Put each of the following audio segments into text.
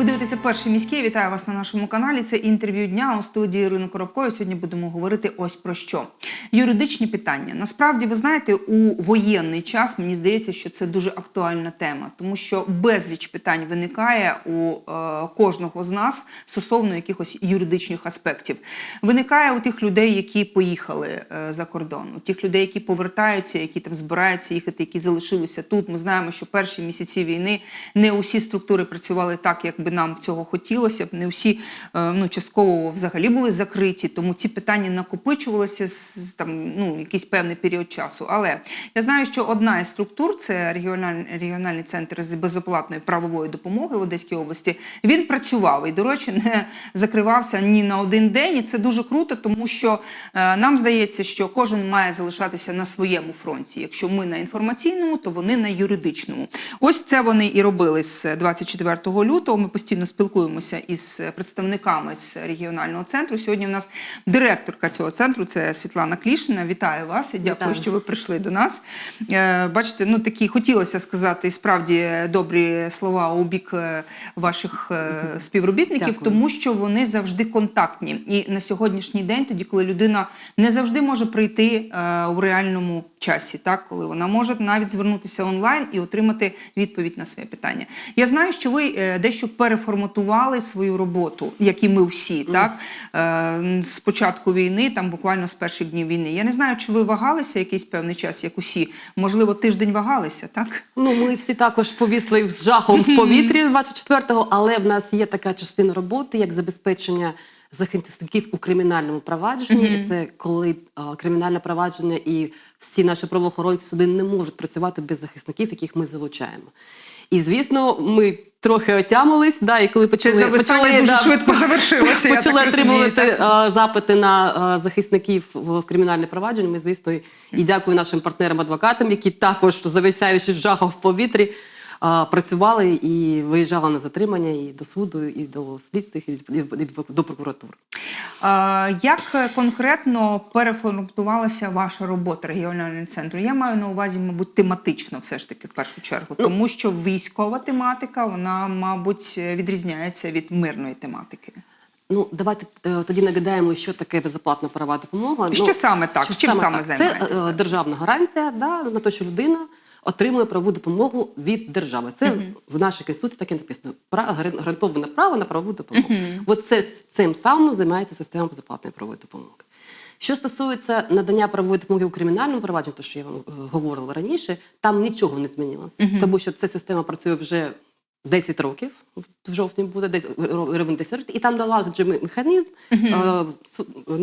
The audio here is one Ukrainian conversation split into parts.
Ви дивитеся перший міський. Вітаю вас на нашому каналі. Це інтерв'ю дня у студії Ірини Коробкої. Сьогодні будемо говорити ось про що. Юридичні питання. Насправді, ви знаєте, у воєнний час мені здається, що це дуже актуальна тема, тому що безліч питань виникає у е, кожного з нас стосовно якихось юридичних аспектів. Виникає у тих людей, які поїхали е, за кордон, у тих людей, які повертаються, які там збираються їхати, які залишилися тут. Ми знаємо, що перші місяці війни не усі структури працювали так, як би нам цього хотілося б. Не всі е, ну, частково взагалі були закриті, тому ці питання накопичувалися з там ну якийсь певний період часу. Але я знаю, що одна із структур це регіональний регіональний центр з безоплатної правової допомоги в Одеській області. Він працював і, до речі, не закривався ні на один день. І це дуже круто, тому що е, нам здається, що кожен має залишатися на своєму фронті. Якщо ми на інформаційному, то вони на юридичному. Ось це вони і робили з 24 лютого. Ми постійно спілкуємося із представниками з регіонального центру. Сьогодні в нас директорка цього центру це Світлана Клішина. Вітаю вас і дякую, Вітаю. що ви прийшли до нас. Е, Бачите, ну такі хотілося сказати і справді добрі слова у бік е, ваших е, співробітників, Дякую. тому що вони завжди контактні. І на сьогоднішній день, тоді, коли людина не завжди може прийти у реальному часі, так коли вона може навіть звернутися онлайн і отримати відповідь на своє питання. Я знаю, що ви дещо переформатували свою роботу, як і ми всі, так е, з початку війни, там буквально з перших днів війни. Я не знаю, чи ви вагалися якийсь певний час, як усі. Можливо, тиждень вагалися, так? Ну, ми всі також повісли з жахом в повітрі 24-го, але в нас є така частина роботи, як забезпечення захисників у кримінальному провадженні. І це коли а, кримінальне провадження і всі наші правоохоронці суди не можуть працювати без захисників, яких ми залучаємо. І звісно, ми трохи отямились, да, і коли почали, почали дуже швидко завершилося, я почали так розумію, отримувати так? запити на захисників в кримінальне провадження. Ми, звісно, і, дякую нашим партнерам-адвокатам, які також, зависяючи жахом в повітрі, працювали і виїжджали на затримання і до суду, і до слідчих, і, до прокуратури. Як конкретно переформатувалася ваша робота регіонального центру? Я маю на увазі, мабуть, тематично, все ж таки, в першу чергу, тому що військова тематика, вона, мабуть, відрізняється від мирної тематики. Ну, давайте е, тоді нагадаємо, що таке безоплатна правова допомога. Що ну, саме так? Чим саме так? займаєтесь, Це е, державна гарантія да, на те, що людина отримує правову допомогу від держави. Це в нашій конституції так і написано. Гарантоване право на правову допомогу. От це цим самим займається система безоплатної правової допомоги. Що стосується надання правової допомоги у кримінальному провадженні, то що я вам е, говорила раніше, там нічого не змінилося, тому що ця система працює вже 10 років, в жовтні буде десь рівень 10 років, і там налагоджений механізм. Угу.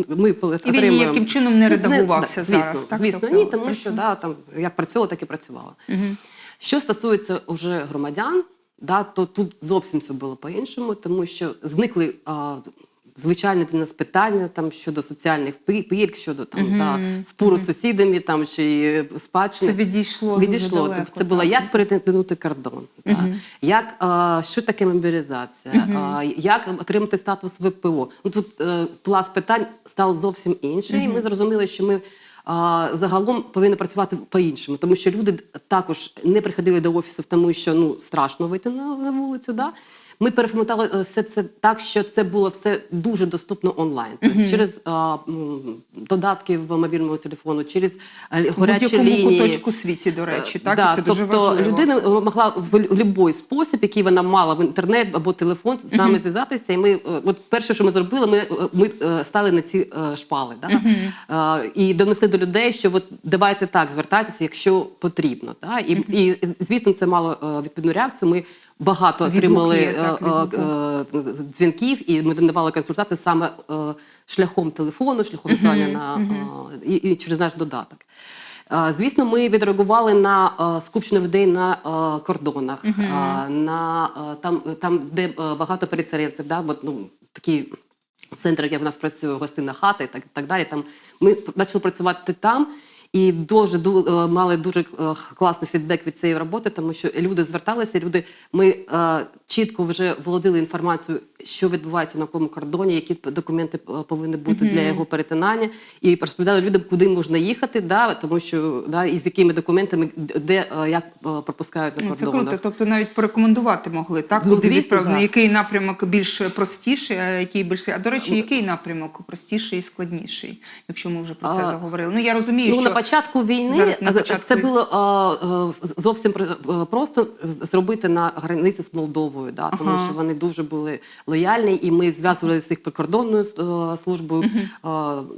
Ми І він ніяким чином не редагувався да, звісно, зараз, так? Звісно, Тобто ні, тому що да, там, як працювала, так і працювала. Що стосується вже громадян, да, то тут зовсім все було по-іншому, тому що зникли а, звичайні для нас питання там, щодо соціальних пі- пільг, щодо там, да, спору з сусідами там, чи спадщини. Це відійшло дуже Відійшло. далеко, це було так. як перетинути кордон, да, як, а, що таке мобілізація, а, як отримати статус ВПО. Ну, тут е, пласт питань став зовсім інший, і ми зрозуміли, що ми а, загалом повинні працювати по-іншому, тому що люди також не приходили до офісів, тому що ну, страшно вийти на, на вулицю. Да? Ми переформатували е, все це так, що це було все дуже доступно онлайн. Тобто через а, додатки в мобільному телефону, через е, В гарячі лінії. куточку світі, до речі, так? Да, І це дуже тобто важливо. людина могла в будь-який спосіб, який вона мала в інтернет або телефон, з нами зв'язатися. І ми, е, от перше, що ми зробили, ми, е, ми е, стали на ці е, шпали. Да? Е, І донесли до людей, що от давайте так звертайтеся, якщо потрібно. Да? І, і звісно, це мало е, відповідну реакцію. Ми багато отримали е, е, е, дзвінків, і ми надавали консультації саме шляхом телефону, шляхом писання на і, через наш додаток. Звісно, ми відреагували на скупчення людей на кордонах, е, на там, там, де багато переселенців, да, от, ну, такі центри, як в нас працює гостинна хата і так, так далі. Там ми почали працювати там. І дуже ду- е, мали дуже е, класний фідбек від цієї роботи, тому що люди зверталися, люди ми е, чітко вже володіли інформацією, що відбувається на якому кордоні, які документи повинні бути для його перетинання, і розповідали людям, куди можна їхати, да, тому що да, і з якими документами, де е, як пропускають на Ну, Це круто. Тобто навіть порекомендувати могли, так? Ну, Куди да. який напрямок більш простіший, а який більш. А до речі, який напрямок простіший і складніший, якщо ми вже про це А, заговорили. Ну я розумію, Ну, що початку війни Зараз на е, початку це було е, е, зовсім е, просто зробити на границі з Молдовою, да, тому Ага. що вони дуже були лояльні, і ми зв'язувалися з їх прикордонною службою. Е,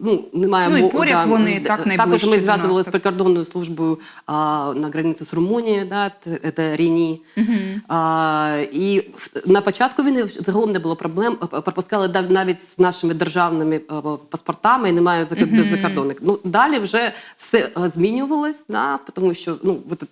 ну, немає Ну, і поряд вони так Також ми зв'язувалися з прикордонною службою а, на границі з Румунією, да, це Ріні. А, і на початку війни загалом не було проблем. Пропускали навіть з нашими державними паспортами і немає закордонних. Ну далі вже все е, змінювалось, да, тому що ну от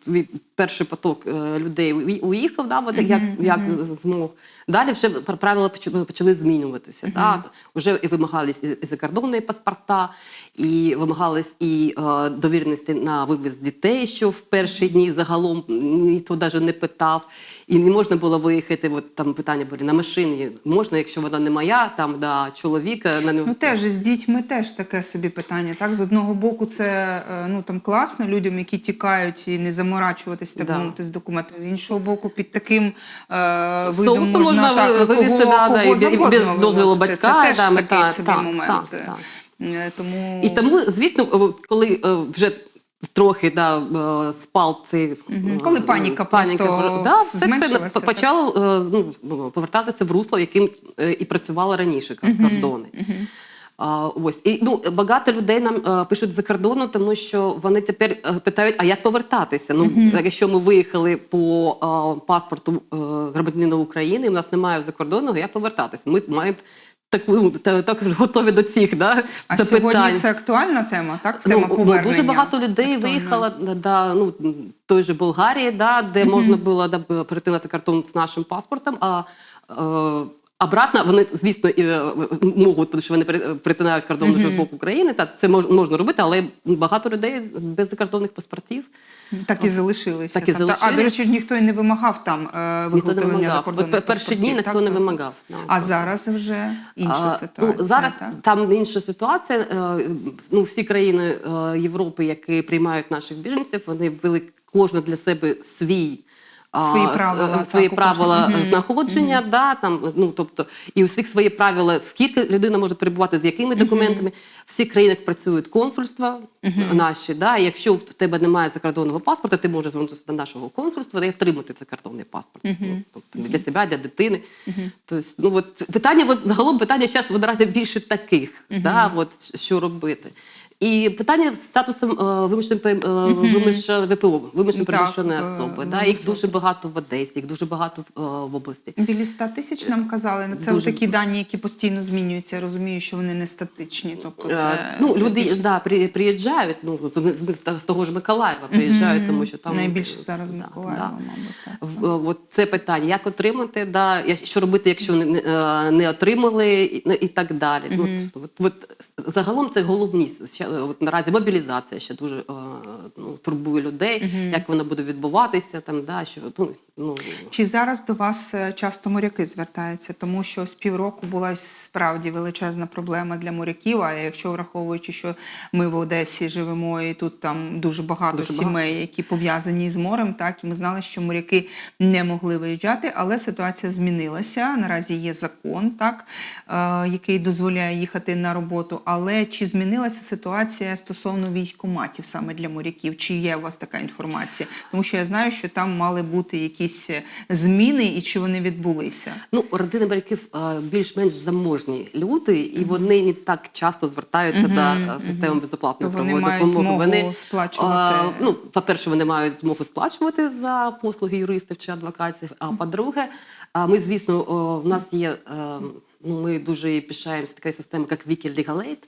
перший поток е, людей уїхав, да, от як, як змог. Далі вже правила поч- почали змінюватися. Да. Вже і вимагались і, закордонні паспорта, і вимагались і е, довіреності на вивіз дітей, що в перші дні загалом ніхто навіть не питав. І не можна було виїхати. От там питання були на машині. Можна, якщо вона не моя, там да, чоловіка на Ну теж з дітьми теж таке собі питання. Так, з одного боку, це ну там класно людям, які тікають і не заморачуватись так Да. мовити з документами. З іншого боку, під таким е, видом Соусом можна, можна так, ви- вивезти, кого, да, кого і- і без дозволу батька, Це теж да, такий так, собі так, момент. так, так. Е, Тому І тому, звісно, коли е, вже трохи да, е, спав цей е, Коли паніка просто да, все це почало е, ну, повертатися в русло, яким е, і працювало раніше кор- кордони. А, ось і ну багато людей нам е, пишуть за кордону, тому що вони тепер е, питають, а як повертатися? Ну якщо ми виїхали по е, паспорту е, громадянина України, у нас немає закордонного, як повертатися? Ми маємо так, ну, та- готові до цих да, а запитань. сьогодні це актуальна тема, так? Тема Ну, повернення. дуже багато людей Актуальна. виїхало до, до ну, той же Болгарії, да, де можна було да, перетинати кордон з нашим паспортом. А е, обратно вони, звісно, і, е, можуть, тому що вони перетинають кордон вже в бок України. Та це мож, можна робити, але багато людей без закордонних паспортів. Так і залишилися. Так і. Та- А, до речі, ж ніхто і не вимагав там е, виготовлення закордонних От перші дні ніхто так? не вимагав. да. А зараз вже інша А, ситуація. Ну, зараз так? там інша ситуація. Е, Ну, всі країни Європи, які приймають наших біженців, вони ввели кожна для себе свій. Свої правила, е, свої правила знаходження, да, там, ну, тобто, і у всіх свої правила, скільки людина може перебувати, з якими документами. В всіх країнах працюють консульства наші. Да, і якщо в тебе немає закордонного паспорта, ти можеш звернутися до нашого консульства і отримати закордонний паспорт. Ну, тобто, для себе, для дитини. Тобто, ну, от, питання, от, загалом питання зараз одразу більше таких, да, от, що робити. І питання з статусом вимушеної пер- е, ВПО, вимушено переміщеної е, особи. Да, їх дуже багато в Одесі, їх дуже багато в, е, області. Біля 100 тисяч нам казали. Це Дуже. такі дані, які постійно змінюються. Я розумію, що вони не статичні. Тобто це ну, люди да, приїжджають, ну, з, з, з того ж Миколаєва приїжджають, тому що там найбільше зараз да, Миколаєва, да. мабуть. Так. От це питання, як отримати, да, що робити, якщо не, не, отримали, і, ну, так далі. От, от, от, загалом це головні. Ще, от, наразі мобілізація ще дуже е, ну, турбує людей, як вона буде відбуватися, там, да, що, ну, ну, Чи зараз до вас е, часто моряки звертаються? Тому що з півроку була справді величезна проблема для моряків. А якщо враховуючи, що ми в Одесі живемо, і тут там дуже багато Дуже сімей, які пов'язані з морем, так і ми знали, що моряки не могли виїжджати, але ситуація змінилася. Наразі є закон, так е, який дозволяє їхати на роботу. Але чи змінилася ситуація стосовно військоматів саме для моряків? Чи є у вас така інформація? Тому що я знаю, що там мали бути якісь е, зміни, і чи вони відбулися? Ну, родини батьків е, більш-менш заможні люди, і вони не так часто звертаються до е, системи безоплатної То вони правової мають допомоги. змогу сплачувати. е, ну, по-перше, вони мають змогу сплачувати за послуги юристів чи адвокатів. А по-друге, ми, звісно, о, в нас є. Ну, ми дуже пишаємося такою системою, як Wiki Legal Aid.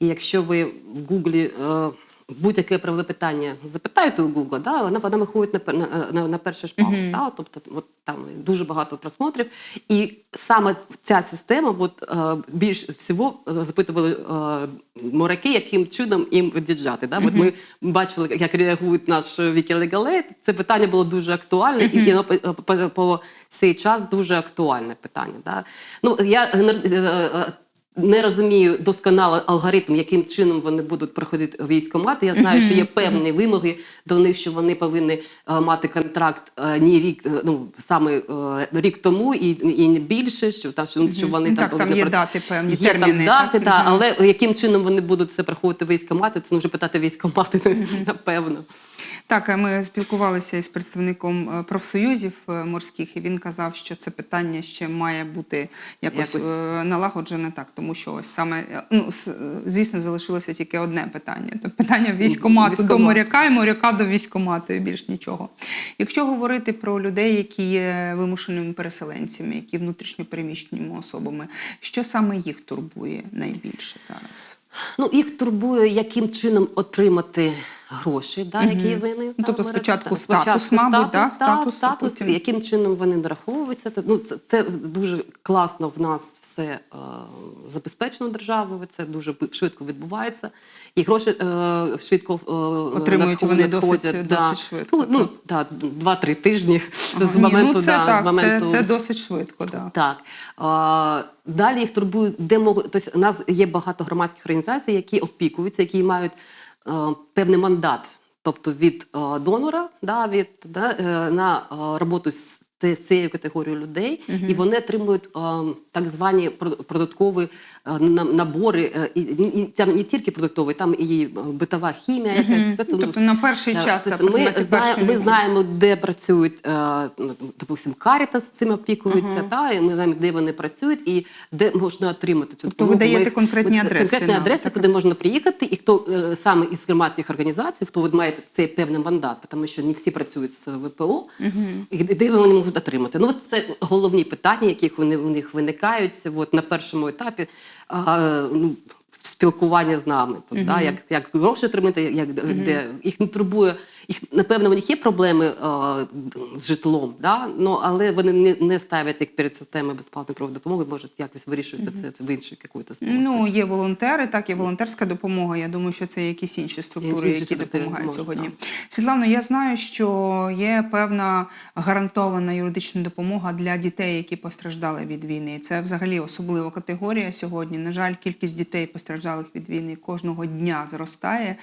І якщо ви в Гуглі е, будь-яке правове питання запитаєте у Google, да, вона, вона виходить на, на, на, на перший шпал. Да, тобто от, там дуже багато просмотрів. І саме ця система от, е, більш всього е, запитували е, моряки, яким чином їм від'їжджати. Да? От ми бачили, як реагують наш Вікілегалей. Це питання було дуже актуальне, і воно по, по, по цей час дуже актуальне питання. Да? Ну, я не- розумію досконало алгоритм, яким чином вони будуть проходити військомати. Я знаю, що є певні вимоги до них, що вони повинні е, мати контракт е, не рік, е, ну саме рік тому і, і не більше, що там що, що вони Ну, там так, там є дати певні, є терміни, Там дати, та, але яким чином вони будуть це проходити військомати, це вже питати військомати, напевно. Так, ми спілкувалися із представником е, профсоюзів е, морських, і він казав, що це питання ще має бути якось, Якось. е, налагоджене так, тому що ось саме ну звісно залишилося тільки одне питання: це питання військомату до моряка і моряка до військомату, і більш нічого. Якщо говорити про людей, які є вимушеними переселенцями, які внутрішньо переміщеними особами, що саме їх турбує найбільше зараз? Ну, їх турбує, яким чином отримати гроші, да, які вони Ну, тобто спочатку Так, статус, мабуть, да, статус, статус, потім- яким чином вони нараховуються. Ну, це, це дуже класно в нас все е, забезпечено державою, це дуже швидко відбувається. І гроші е, швидко е, Отримують вони досить- надходять, досить швидко, Ну, ну, да, два-три тижні Ага, з ні, моменту. ну, це да, так, з моменту... це, це досить швидко, да. Так. А, далі їх турбують, де можуть. Тобто, у нас є багато громадських організацій, які опікуються, які мають е, певний мандат, тобто від е, донора, да, від, да, е, на е, роботу з цією категорією людей, і вони отримують е, так звані про- продуктові е, набори. е, І, і, і там не тільки продуктові, там і е, битова хімія, якась. Це, ну, Тобто на перший так, час, тобто ми, знаємо, ми знаємо, де працюють, е, ну, допустим, Карітас цим опікується, та, і ми знаємо, де вони працюють і де можна отримати цю Тобто ви даєте Ми- конкретні ми- адреси Конкретні нам, адреси, так? куди можна приїхати, і хто е, саме із громадських організацій, хто от має цей певний мандат, тому що не всі працюють з ВПО, і де- де вони можуть отримати. Ну, от це головні питання, які вони в них виникають от, на першому етапі. А, ну, Спілкування з нами, тут, да, як, як гроші отримати, як, де їх не турбує. Їх, напевно, у них є проблеми е, з житлом, да? ну, але вони не, не ставлять їх перед системою безплатної правової допомоги, може якось вирішується це в інший якийсь спосіб. Ну, є волонтери, так, є волонтерська допомога. Я думаю, що це якісь інші структури, Інші які структури допомагають можуть, сьогодні. так. Світлано, я знаю, що є певна гарантована юридична допомога для дітей, які постраждали від війни. Це взагалі особлива категорія сьогодні. На жаль, кількість дітей постраждалих від війни кожного дня зростає.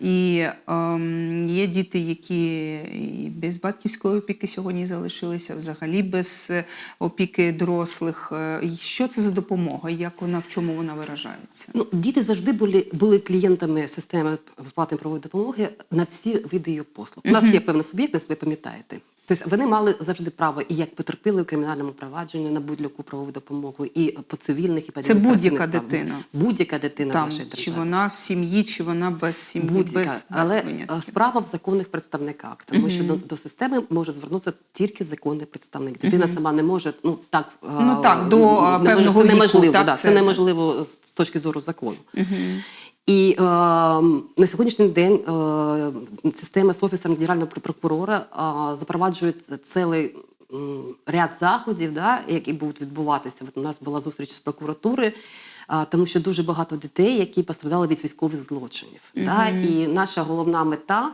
І ем, є діти, які і без батьківської опіки сьогодні залишилися, взагалі без е, опіки дорослих. Е, Що це за допомога? Як вона в чому вона виражається? Ну, діти завжди були, були клієнтами системи безплатної правової допомоги на всі види її послуг. У нас є певна суб'єктність, ви пам'ятаєте. Тобто вони мали завжди право і як потерпіли в кримінальному провадженні на будь-яку правову допомогу, і по цивільних, і по Це будь-яка дитина. Будь-яка дитина Там нашої чи вона в сім'ї, чи вона без сім'ї, Будь-яка, без, без але винятків. е, справа в законних представниках, тому що до, до системи може звернутися тільки законний представник. Дитина сама не може, ну так е, Ну, так, до, не е, може- певного це віку, неможливо, так, да, це- це неможливо з точки зору закону. І е, на сьогоднішній день е, система з офісом генерального прокурора е, запроваджує цілий ряд заходів, да, які будуть відбуватися. От у нас була зустріч з прокуратури, е, тому що дуже багато дітей, які постраждали від військових злочинів. Да, і наша головна мета.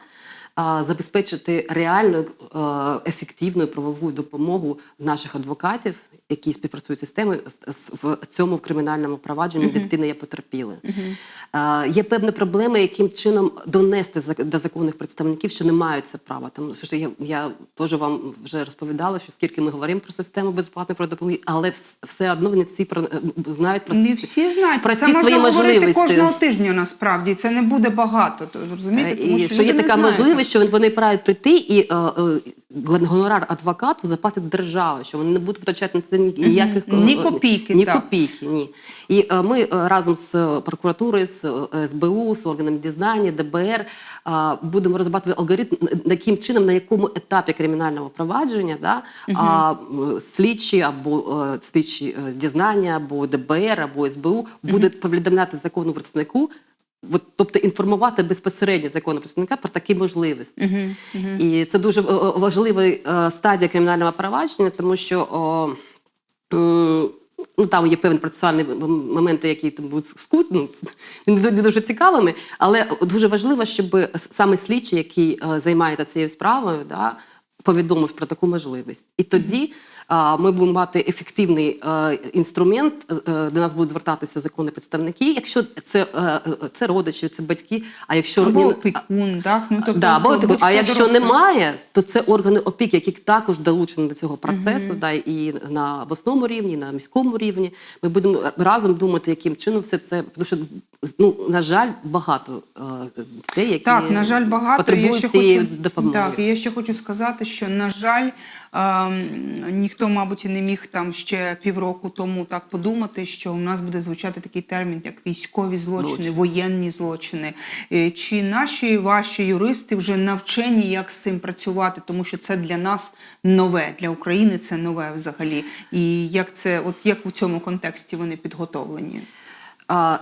а, Забезпечити реальну е, ефективну правову допомогу наших адвокатів, які співпрацюють з системою в цьому кримінальному провадженні, де дитина є потерпілою. Е, Є певні проблеми, яким чином донести до законних представників, що не мають це права. Тому що я, я теж вам вже розповідала, що скільки ми говоримо про систему безплатної правової допомоги, але все одно не всі про, е, знають про Не всі знають про це ці можна свої говорити можливості. кожного тижня. Насправді це не буде багато. То розумієте, тому І що, що є така можливість, що вони прийти і е, е, гонорар адвокату заплатить держава, що вони не будуть втрачати на це ні- ніяких е, Ні копійки, Ні так. копійки, ні. І е, ми е, разом з прокуратурою, з СБУ, з органами дізнання, ДБР е, будемо розбати алгоритм, яким чином, на якому етапі кримінального провадження да, а, слідчі або е, слідчі дізнання, або ДБР, або СБУ будуть повідомляти закону представнику От, тобто інформувати безпосередньо законного представника про такі можливості. І це дуже е, е, важлива е, стадія кримінального провадження, тому що о, ну, там є певні процесуальні моменти, які там будуть скут, ну, не не дуже цікавими, але дуже важливо, щоб саме слідчий, який займається цією справою, да, повідомив про таку можливість. І тоді а, ми будемо мати ефективний е, інструмент, е, до нас будуть звертатися законні представники, якщо це, е, е, це родичі, це батьки, а якщо Або опікун, так? Ну, тобто, да, або, будь-хто а якщо дорослий. немає, то це органи опіки, які також долучені до цього процесу, да, і на обласному рівні, і на міському рівні. Ми будемо разом думати, яким чином все це. Тому що, ну, на жаль, багато е, дітей, які Так, на жаль, багато. потребують цієї допомоги. Так, і я ще хочу сказати, що, на жаль, ніхто, мабуть, і не міг там ще півроку тому так подумати, що у нас буде звучати такий термін, як військові злочини, Злочини. воєнні злочини. Е, Чи наші ваші юристи вже навчені, як з цим працювати, тому що це для нас нове, для України це нове взагалі. І як це, от як у цьому контексті вони підготовлені? А,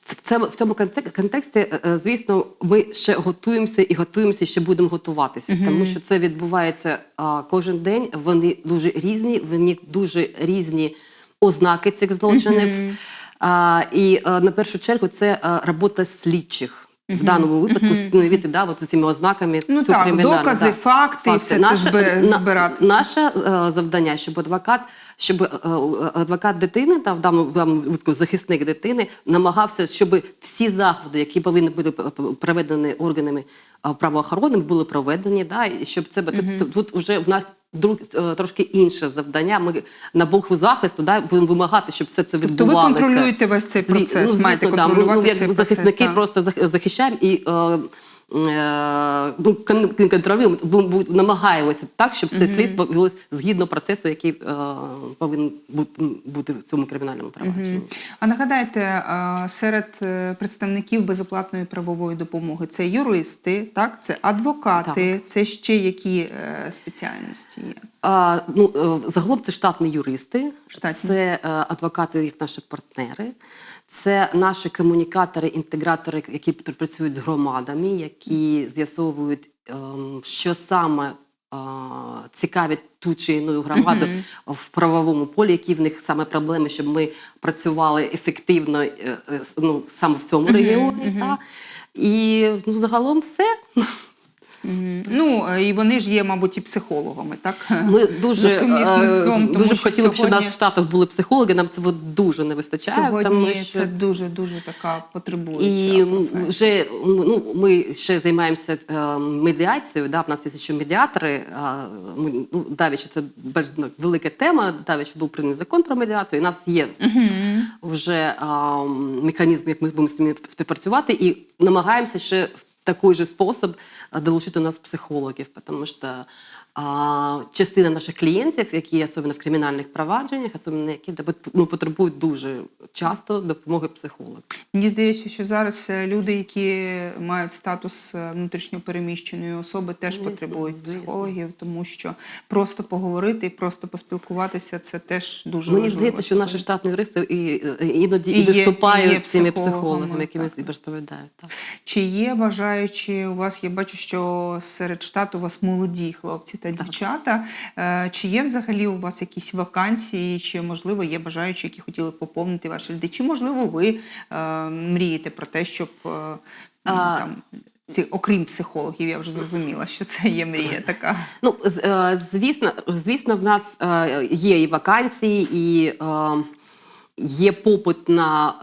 в цьому, в цьому контексті, е, е, звісно, ми ще готуємося і готуємося, і ще будемо готуватися, тому що це відбувається а, кожен день. Вони дуже різні, в них дуже різні ознаки цих злочинів. А, і е, на першу чергу це е, робота слідчих. В даному випадку уявіть, да, от з цими ознаками Ну цю так, докази, да, факти, все це збирати. Наше завдання, щоб адвокат, щоб е, е, адвокат дитини, та в даному, випадку захисник дитини, намагався, щоб всі заходи, які повинні бути проведені органами е, правоохоронними, були проведені. Да, і щоб це тут, тут вже в нас друг, трошки інше завдання. Ми на боку захисту да, будемо вимагати, щоб все це Тобто ви контролюєте весь цей процес, ну, маєте звісно, да, ми, ну, як цей процес, захисники так. просто зах- захищаємо і. Е, Ну, кон- контролюємо, намагаємося так, щоб все слідство велось згідно процесу, який е, повинен бути в цьому кримінальному провадженні. А нагадайте, е, серед представників безоплатної правової допомоги це юристи, так, це адвокати, це ще які спеціальності є. А, ну, загалом це штатні юристи, Штатні. це адвокати, як наші партнери, це наші комунікатори, інтегратори, які працюють з громадами, які з'ясовують, ем, що саме цікавить ту чи іншу громаду в правовому полі, які в них саме проблеми, щоб ми працювали ефективно е, е, ну, саме в цьому регіоні. Та? І ну, загалом все. Ну е, і вони ж є, мабуть, і психологами, так Ми дуже, сумісництвом, е, тому дуже б що хотіли б, щоб у нас в Штатах були психологи, нам цього дуже не вистачає. сьогодні тому що... це дуже дуже така потребуюча І професія. вже ну, ми ще займаємося е, медіацією. Да, в нас є ще медіатори. Ми, ну, давічі це ну, велика тема. Давічі був прийнятий закон про медіацію. І у нас є вже а, механізм, як ми будемо з ними співпрацювати, і намагаємося ще в такий же способ долучить у нас психологів, потому а, частина наших клієнтів, які особливо в кримінальних провадженнях, особливо які ну, потребують дуже часто допомоги психолога. Мені здається, що зараз е, люди, які мають статус е, внутрішньопереміщеної особи, теж Звісно, потребують звісно. психологів, тому що просто поговорити і просто поспілкуватися це теж дуже Мені важливо. здається, що наші штатні юристи і, і- іноді І і, є- виступають і є цими психологами, якими розповідають. Так. Чи є бажаючі у вас? Я бачу, що серед штату у вас молоді хлопці та дівчата. Е, Чи є взагалі у вас якісь вакансії, чи можливо є бажаючі, які хотіли поповнити ваші ряди? Чи можливо ви е, мрієте про те, щоб е, там ці, окрім психологів, я вже зрозуміла, що це є мрія така. Ну, звісно, звісно, в нас є і вакансії, і є попит на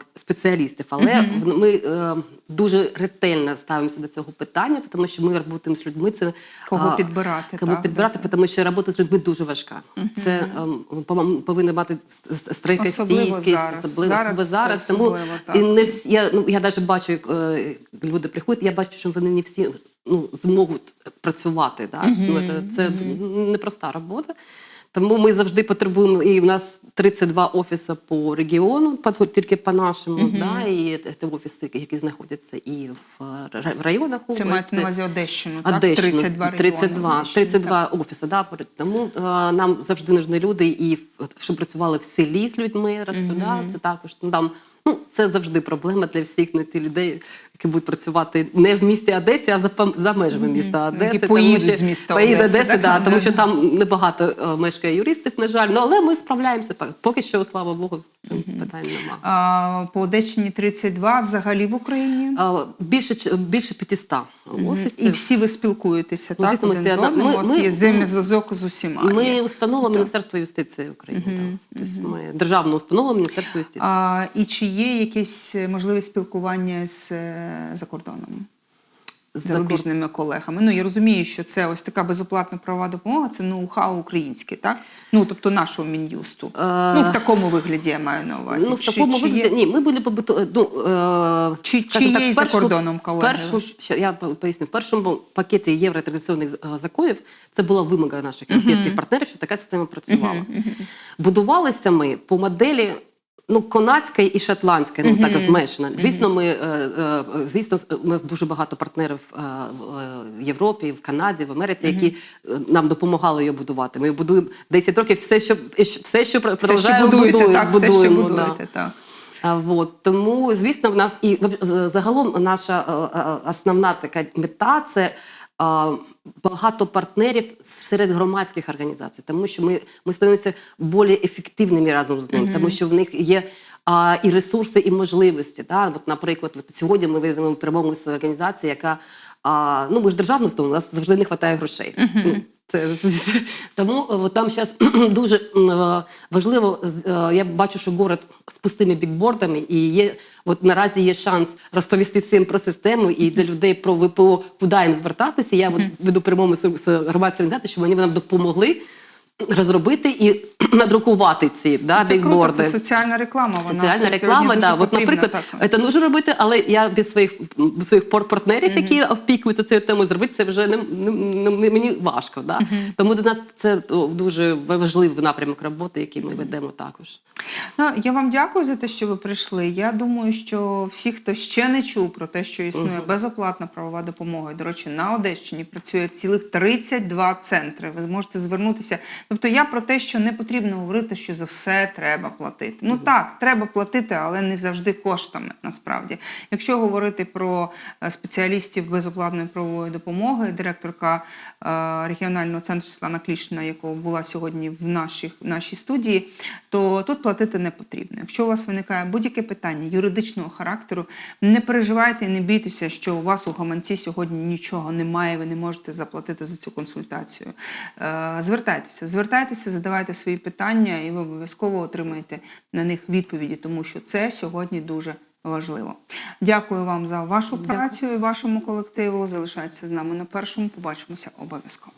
е, спеціалістів, але в- ми е, дуже ретельно ставимося до цього питання, тому що ми працюємо з людьми. Це Кого е, підбирати, Кого так, підбирати, тому що робота з людьми дуже важка. Це ем, пом- повинна мати Особливо зараз. особливо Зараз особливо зараз. це Тому особливо, так. і не всі, я, ну, я навіть бачу, як е, люди приходять, я бачу, що вони не всі ну, зможуть працювати. Да? Ну, це, це непроста робота. Тому ми завжди потребуємо, і в нас 32 офіси по регіону, тільки по нашому, да? і це офіси, які знаходяться і в ра- в районах Це області. маєте на увазі Одещину, так? Одещину, 32 регіони 32, Одещини, 32 офіси, да. Тому е, нам завжди нужні люди, і в- щоб працювали в селі з людьми, розповідати. Це також ну, там Ну, це завжди проблема для всіх не ті людей, які будуть працювати не в місті Одесі, а за, за межами міста Які Одеси. поїдуть з міста поїде Одеси, Одеси, так? да, тому що там небагато е, мешкає юристів, на жаль. Ну, але ми справляємося. Поки що, слава Богу, питань немає. А, по Одещині 32, взагалі в Україні. А, Більше, більше 500 офісів. І всі ви спілкуєтеся, Ну, так? звісно, Один з одним? ми- У вас є взаємозв'язок з усіма. Ми установа Міністерства юстиції України. так. Тобто ми державна установа Міністерства юстиції. А, і чи є якісь е, можливість спілкування з е, закордоном? З За зарубіжними колегами. Ну я розумію, що це ось така безоплатна правова допомога, це ноу-хау українське, так? Ну тобто нашого мін'юсту. Е, Ну в такому вигляді я маю на увазі. Ну, в Чи- такому чи є- ні, ми були побуту, ну, е, Чи- чи так, є в за кордоном колеги Першу, ще я поясню, в першому пакеті євротрадиційних е, законів це була вимога наших європейських партнерів, що така система працювала. Будувалися ми по моделі. Ну, канадська і шотландська, ну так змешана. Звісно, ми е, е, звісно, у нас дуже багато партнерів е, в Європі, в Канаді, в Америці, які нам допомагали її будувати. Ми будуємо 10 років все, що все, що все продовжуємо будуєте, будуємо, так, все ще будуємо, будуєте, да. так. А, вот, тому, звісно, в нас і загалом наша основна така мета це багато партнерів серед громадських організацій, тому що ми, ми становимося більш ефективними разом з ними, тому що в них є. А, і ресурси, і можливості. Да? От, наприклад, от сьогодні ми ведемо перемовини з організацією, яка а, ну ми ж державна у нас завжди не вистачає грошей. Ну, тому е, от там зараз дуже е, важливо. е, Я бачу, що город з пустими бікбордами, і є от наразі є шанс розповісти всім про систему і для людей про ВПО, куди їм звертатися. Я от веду перемовини з, з громадською організацією, щоб вони нам допомогли розробити і надрукувати ці да, Це круто, це соціальна реклама. Вона Соціальна реклама, да. От, наприклад, це можу робити, але я без своїх без своїх партнерів, які опікуються цією темою, зробити це вже не, не, не- мені важко. Да? Тому до нас це дуже важливий напрямок роботи, який ми ведемо також. Ну, я вам дякую за те, що ви прийшли. Я думаю, що всі, хто ще не чув про те, що існує безоплатна правова допомога, і, до речі, на Одещині працює цілих 32 центри. Ви зможете звернутися. Тобто я про те, що не потрібно говорити, що за все треба платити. Ну так, треба платити, але не завжди коштами. Насправді, якщо говорити про е, спеціалістів безоплатної правової допомоги, директорка е, регіонального центру Світлана Клішина, якого була сьогодні в нашій, в нашій студії, то тут платити не потрібно. Якщо у вас виникає будь-яке питання юридичного характеру, не переживайте і не бійтеся, що у вас у гаманці сьогодні нічого немає, ви не можете заплатити за цю консультацію. Е, Звертайтеся, звертайтеся, задавайте свої питання, і ви обов'язково отримаєте на них відповіді, тому що це сьогодні дуже важливо. Дякую вам за вашу працю і вашому колективу. Залишайтеся з нами на першому. Побачимося обов'язково.